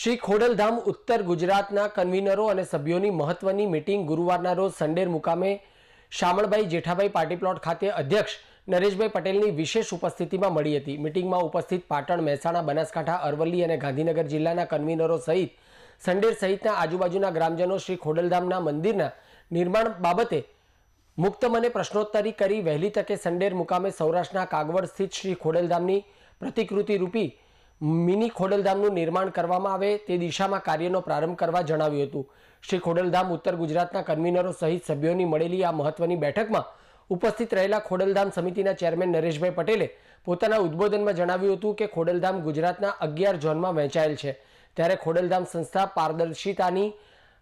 શ્રી ખોડલધામ ઉત્તર ગુજરાતના કન્વીનરો અને સભ્યોની મહત્વની મિટિંગ ગુરુવારના રોજ સંડેર મુકામે શામળભાઈ જેઠાભાઈ પાર્ટી પ્લોટ ખાતે અધ્યક્ષ નરેશભાઈ પટેલની વિશેષ ઉપસ્થિતિમાં મળી હતી. મીટિંગમાં ઉપસ્થિત પાટણ, મહેસાણા, બનાસકાંઠા, અરવલ્લી અને ગાંધીનગર જિલ્લાના કન્વીનરો સહિત સંડેર સહિતના આજુબાજુના ગ્રામજનો શ્રી ખોડલધામના મંદિરના નિર્માણ બાબતે મુક્ત મને પ્રશ્નોત્તરી કરી વહેલી તકે સંડેર મુકામે સૌરાષ્ટ્રના કાગવડ સ્થિત શ્રી ખોડલધામની પ્રતિકૃતિ રૂપી મિની ખોડલધામનું નિર્માણ કરવામાં આવે તે દિશામાં કાર્યનો પ્રારંભ કરવા જણાવ્યું હતું. શ્રી ખોડલધામ ઉત્તર ગુજરાતના કન્વીનરો સહિત સભ્યોની મળેલી આ મહત્વની બેઠકમાં ઉપસ્થિત રહેલા ખોડલધામ સમિતિના ચેરમેન નરેશભાઈ પટેલે પોતાના ઉદ્બોધનમાં જણાવ્યું હતું કે ખોડલધામ ગુજરાતના અગિયાર ઝોનમાં વહેંચાયેલ છે. ત્યારે ખોડલધામ સંસ્થા પારદર્શિતાની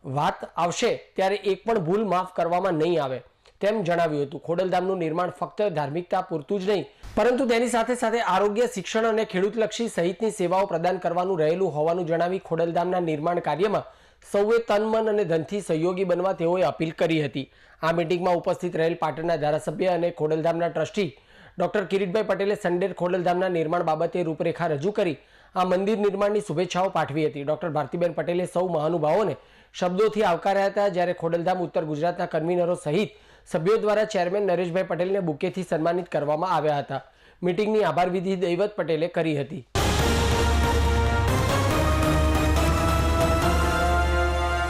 વાત આવશે ત્યારે એક પણ ભૂલ માફ કરવામાં નહીં આવે. તેમ જણાવ્યું હતું. ખોડલધામનું નિર્માણ ફક્ત ધાર્મિકતા પૂરતું જ નહીં, પરંતુ તેની સાથે સાથે આરોગ્ય, શિક્ષણ અને ખેડૂતલક્ષી સહિતની સેવાઓ પ્રદાન કરવાનું રહેલું હોવાનું જણાવી ખોડલધામના નિર્માણ કાર્યમાં સૌએ તન, મન અને ધનથી સહયોગી બનવા તેઓએ અપીલ કરી હતી. આ મિટિંગમાં ઉપસ્થિત રહેલ પાટણના ધારાસભ્ય અને ખોડલધામના ટ્રસ્ટી ડોક્ટર કિરીટભાઈ પટેલે સંડેર ખોડલધામના નિર્માણ બાબતે રૂપરેખા રજૂ કરી આ મંદિર નિર્માણની શુભેચ્છાઓ પાઠવી હતી. ડોક્ટર ભારતીબેન પટેલે સૌ મહાનુભાવોને શબ્દોથી આવકાર્યા હતા જ્યારે ખોડલધામ ઉત્તર ગુજરાતના કન્વીનરો સહિત સભ્યો દ્વારા ચેરમેન નરેશભાઈ પટેલને બુકેથી સન્માનિત કરવામાં આવ્યા હતા. મિટિંગની આભાર વિધિ દૈવત પટેલે કરી હતી.